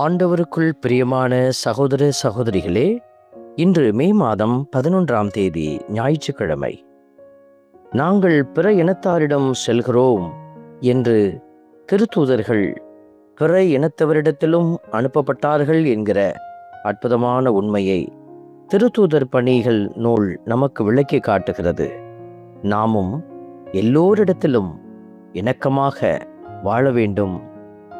ஆண்டவருக்குள் பிரியமான சகோதர சகோதரிகளே இன்று மே மாதம் பதினொன்றாம் தேதி ஞாயிற்றுக்கிழமை. நாங்கள் பிற இனத்தாரிடம் செல்கிறோம் என்று திருத்தூதர்கள் பிற இனத்தவரிடத்திலும் அனுப்பப்பட்டார்கள் என்கிற அற்புதமான உண்மையை திருத்தூதர் பணிகள் நூல் நமக்கு விளக்கி காட்டுகிறது. நாமும் எல்லோரிடத்திலும் இணக்கமாக வாழ வேண்டும்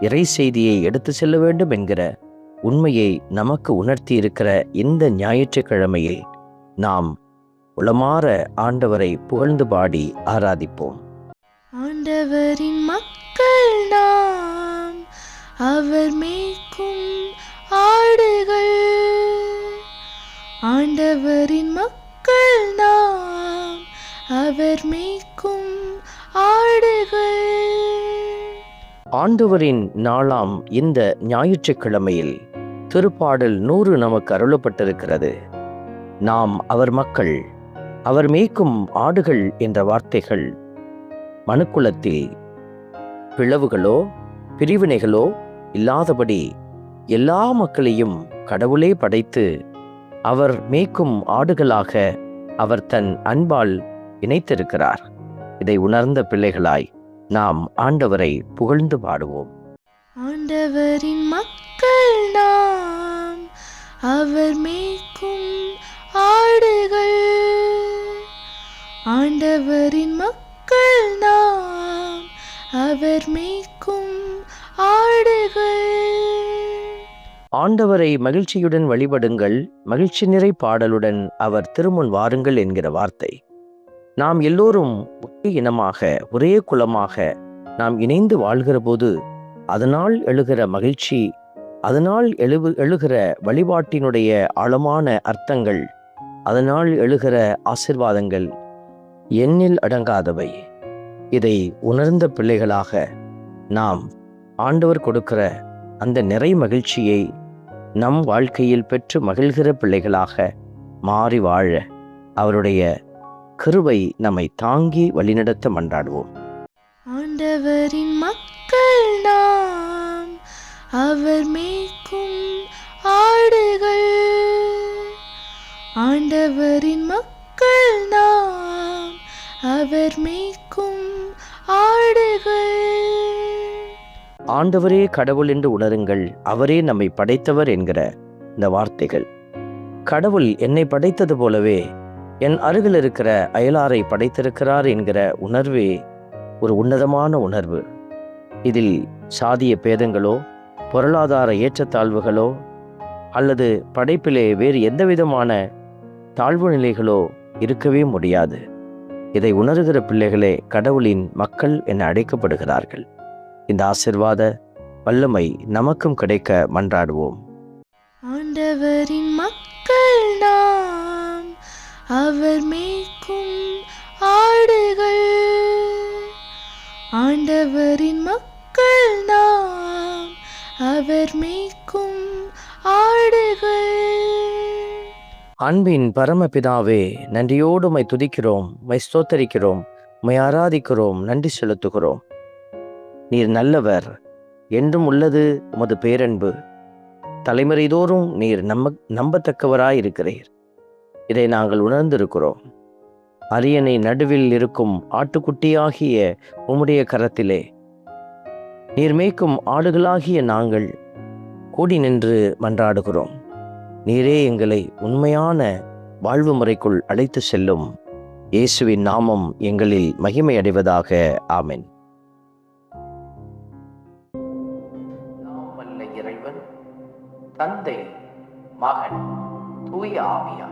இறை செய்தியை எடுத்து செல்ல வேண்டும் என்கிற உண்மையை நமக்கு உணர்த்தி இருக்கிற இந்த ஞாயிற்றுக்கிழமையில் நாம் உளமாற ஆண்டவரை புகழ்ந்து பாடி ஆராதிப்போம். ஆண்டவரின் மக்கள் நாம் அவர் மேய்க்கும் ஆடுகள். ஆண்டவரின் மக்கள் நாம் அவர் மே ஆண்டவரின் நாளாம் இந்த ஞாயிற்றுக்கிழமையில் திருப்பாடல் நூறு நமக்கு அருளப்பட்டிருக்கிறது. நாம் அவர் மக்கள் அவர் மேய்க்கும் ஆடுகள் என்ற வார்த்தைகள் மனுக்குலத்தில் பிளவுகளோ பிரிவினைகளோ இல்லாதபடி எல்லா மக்களையும் கடவுளே படைத்து அவர் மேய்க்கும் ஆடுகளாக அவர் தன் அன்பால் இணைத்திருக்கிறார். இதை உணர்ந்த பிள்ளைகளாய் நாம் ஆண்டவரை புகழ்ந்து பாடுவோம். ஆண்டவரின் மக்கள் நாம் அவர் மேய்க்கும் ஆடுகள். ஆண்டவரின் மக்கள் நாம் அவர் மேய்க்கும் ஆடுகள். ஆண்டவரை மகிழ்ச்சியுடன் வழிபடுங்கள் மகிழ்ச்சி நிறை பாடலுடன் அவர் திருமுன் வாருங்கள் என்கிற வார்த்தை. நாம் எல்லோரும் ஒரே இனமாக ஒரே குலமாக நாம் இணைந்து வாழ்கிற போது அதனால் எழுகிற மகிழ்ச்சி அதனால் எழுவு எழுகிற வழிபாட்டினுடைய ஆழமான அர்த்தங்கள் அதனால் எழுகிற ஆசிர்வாதங்கள் எண்ணில் அடங்காதவை. இதை உணர்ந்த பிள்ளைகளாக நாம் ஆண்டவர் கொடுக்கிற அந்த நிறை மகிழ்ச்சியை நம் வாழ்க்கையில் பெற்று மகிழ்கிற பிள்ளைகளாக மாறி வாழ அவருடைய கிருபை நம்மை தாங்கி வழிநடத்த மன்றாடுவோம். ஆண்டவரின் மக்கள் நாம் அவர் மேய்க்கும் ஆடுகள். ஆண்டவரின் மக்கள் நாம் அவர் மேய்க்கும் ஆடுகள். ஆண்டவரே கடவுள் என்று உணருங்கள் அவரே நம்மை படைத்தவர் என்கிற இந்த வார்த்தைகள். கடவுள் என்னை படைத்தது போலவே என் அருகில் இருக்கிற அயலாரை படைத்திருக்கிறார் என்கிற உணர்வே ஒரு உன்னதமான உணர்வு. இதில் சாதிய பேதங்களோ பொருளாதார ஏற்றத்தாழ்வுகளோ அல்லது படைப்பிலே வேறு எந்தவிதமான தாழ்வு நிலைகளோ இருக்கவே முடியாது. இதை உணர்கிற பிள்ளைகளே கடவுளின் மக்கள் என அழைக்கப்படுகிறார்கள். இந்த ஆசிர்வாத வல்லமை நமக்கும் கிடைக்க மன்றாடுவோம். ஆண்டவரின் அவர் மேய்க்கும் ஆடுகள். ஆண்டவரின் மக்கள் நாம் அவர் மேய்க்கும் ஆடுகள். அன்பின் பரமபிதாவே நன்றியோடு மை துதிக்கிறோம் மை ஸ்தோத்தரிக்கிறோம் மை ஆராதிக்கிறோம் நன்றி செலுத்துகிறோம். நீர் நல்லவர் என்றும் உள்ளது உமது பேரன்பு. தலைமுறைதோறும் நீர் நம்ப நம்பத்தக்கவராய் இருக்கிறீர் இதை நாங்கள் உணர்ந்திருக்கிறோம். அரியணை நடுவில் இருக்கும் ஆட்டுக்குட்டியாகிய உம்முடைய கரத்திலே. நீர் மேய்க்கும் ஆடுகளாகிய நாங்கள் கூடி நின்று மன்றாடுகிறோம். நீரே எங்களை உண்மையான வாழ்வு முறைக்குள் அழைத்து செல்லும். இயேசுவின் நாமம் எங்களில் மகிமை அடைவதாக ஆமென் இறைவன் தந்தை மகன் தூய ஆவியார்.